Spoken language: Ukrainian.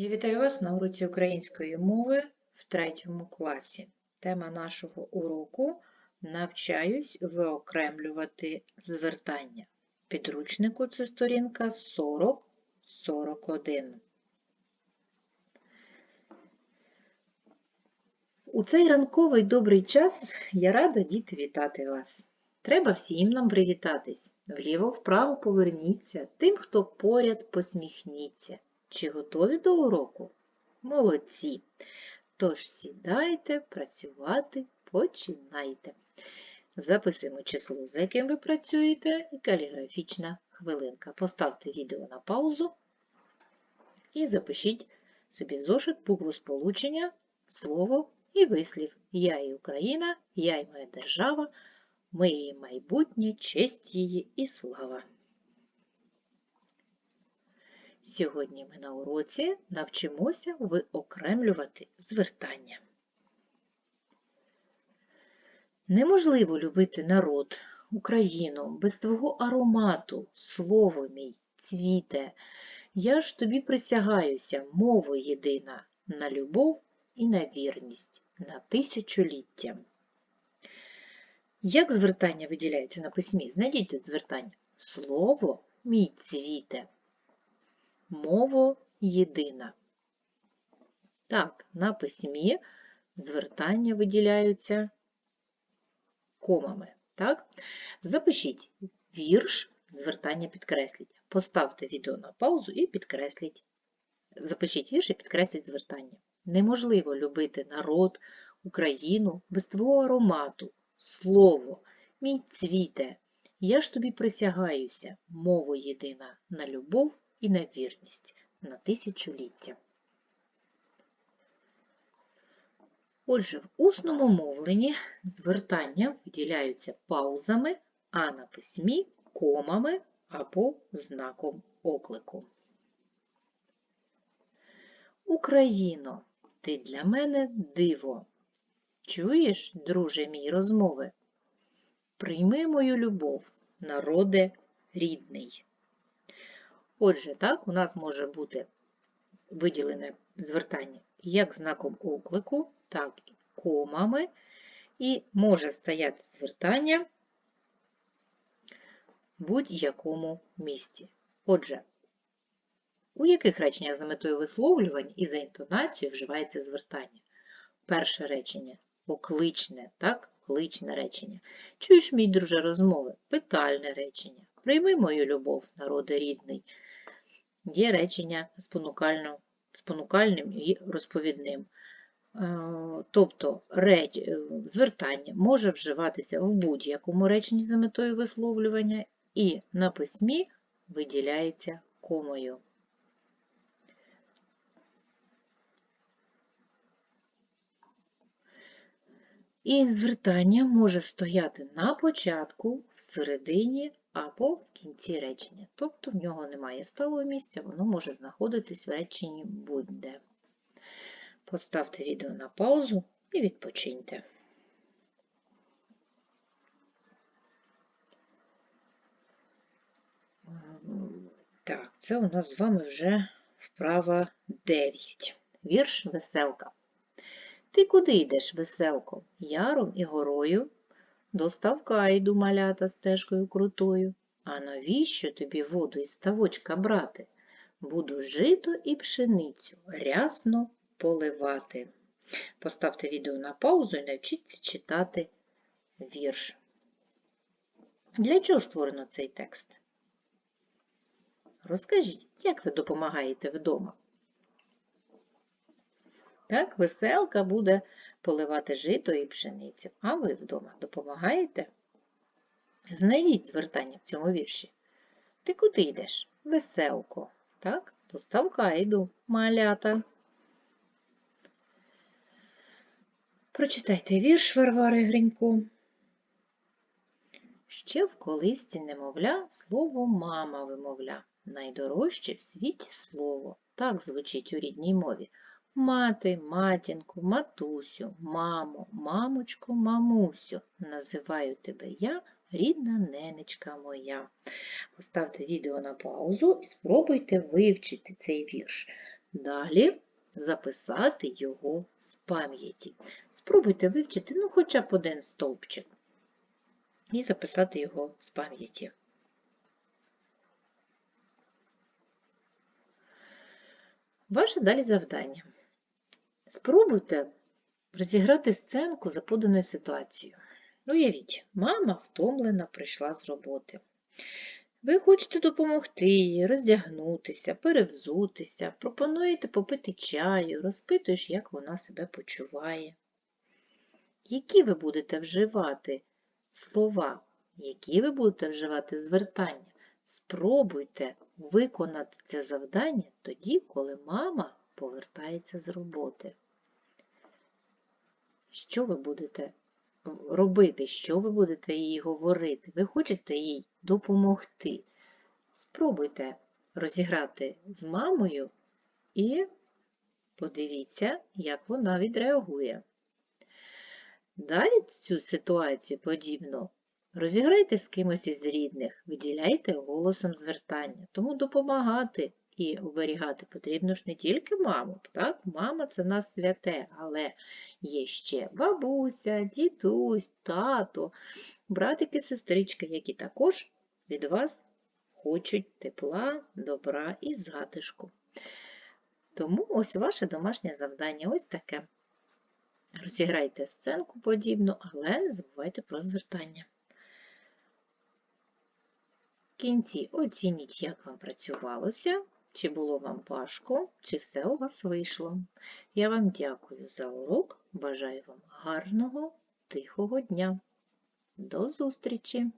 Я вітаю вас на уроці української мови в третьому класі. Тема нашого уроку Навчаюсь виокремлювати звертання. Підручнику це сторінка 40-41. У цей ранковий добрий час я рада діти вітати вас. Треба всім нам привітатись. Вліво-вправо поверніться, тим, хто поряд посміхніться. Чи готові до уроку? Молодці! Тож сідайте, працювати, починайте. Записуємо число, за яким ви працюєте, і каліграфічна хвилинка. Поставте відео на паузу і запишіть собі зошит букву сполучення, слово і вислів. Я і Україна, я і моя держава, ми майбутнє, честь її і слава. Сьогодні ми на уроці навчимося виокремлювати звертання. Неможливо любити народ, Україну без твого аромату, слово мій, цвіте. Я ж тобі присягаюся, мова єдина, на любов і на вірність, на тисячоліття. Як звертання виділяються на письмі? Знайдіть тут звертання. Слово мій цвіте. Мово єдина. Так, на письмі звертання виділяються комами. Так? Запишіть вірш, звертання підкресліть. Поставте відео на паузу і підкресліть. Запишіть вірш і підкресліть звертання. Неможливо любити народ, Україну без твого аромату, слово, мій цвіте. Я ж тобі присягаюся, мова єдина на любов і на вірність на тисячоліття. Отже, в усному мовленні звертання виділяються паузами, а на письмі комами або знаком оклику. Україно, ти для мене диво. Чуєш, друже мій розмови? Прийми мою любов, народе рідний. Отже, так, у нас може бути виділене звертання як знаком оклику, так і комами, і може стояти звертання в будь-якому місці. Отже, у яких реченнях за метою висловлювань і за інтонацією вживається звертання? Перше речення окличне, так, кличне речення. Чуєш, мій друже, розмови? Питальне речення. Прийми мою любов, народи рідний. Є речення спонукальним і розповідним. Тобто реч, звертання може вживатися в будь-якому реченні за метою висловлювання і на письмі виділяється комою. І звертання може стояти на початку, всередині або в кінці речення. Тобто в нього немає сталого місця, воно може знаходитись в реченні будь-де. Поставте відео на паузу і відпочиньте. Так, це у нас з вами вже вправа 9. Вірш веселка. Ти куди йдеш, веселко? Яром і горою? До ставка йду малята стежкою крутою. А навіщо тобі воду із ставочка брати? Буду жито і пшеницю рясно поливати. Поставте відео на паузу і навчіться читати вірш. Для чого створено цей текст? Розкажіть, як ви допомагаєте вдома? Так, веселка буде поливати жито і пшеницю. А ви вдома допомагаєте? Знайдіть звертання в цьому вірші. Ти куди йдеш? Веселко. Так, до ставка йду, малята. Прочитайте вірш Варвари Гринько. Ще в колисці немовля слово мама вимовля. Найдорожче в світі слово. Так звучить у рідній мові. Мати, матінку, матусю, мамо, мамочку, мамусю. Називаю тебе я, рідна ненечка моя. Поставте відео на паузу і спробуйте вивчити цей вірш. Далі записати його з пам'яті. Спробуйте вивчити ну, хоча б один стовпчик і записати його з пам'яті. Ваше далі завдання. Спробуйте розіграти сценку за поданою ситуацією. Уявіть, мама втомлена прийшла з роботи. Ви хочете допомогти їй роздягнутися, перевзутися, пропонуєте попити чаю, розпитуєш, як вона себе почуває. Які ви будете вживати слова, які ви будете вживати звертання? Спробуйте виконати це завдання тоді, коли мама повертається з роботи. Що ви будете робити, що ви будете їй говорити? Ви хочете їй допомогти? Спробуйте розіграти з мамою і подивіться, як вона відреагує. Далі цю ситуацію подібно розіграйте з кимось із рідних, виділяйте голосом звертання. Тому допомагати і оберігати потрібно ж не тільки маму. Так? Мама це нас святе, але є ще бабуся, дідусь, тато, братики, сестрички, які також від вас хочуть тепла, добра і затишку. Тому ось ваше домашнє завдання ось таке. Розіграйте сценку подібну, але не забувайте про звертання. В кінці оцініть, як вам працювалося, чи було вам важко, чи все у вас вийшло. Я вам дякую за урок, бажаю вам гарного, тихого дня. До зустрічі!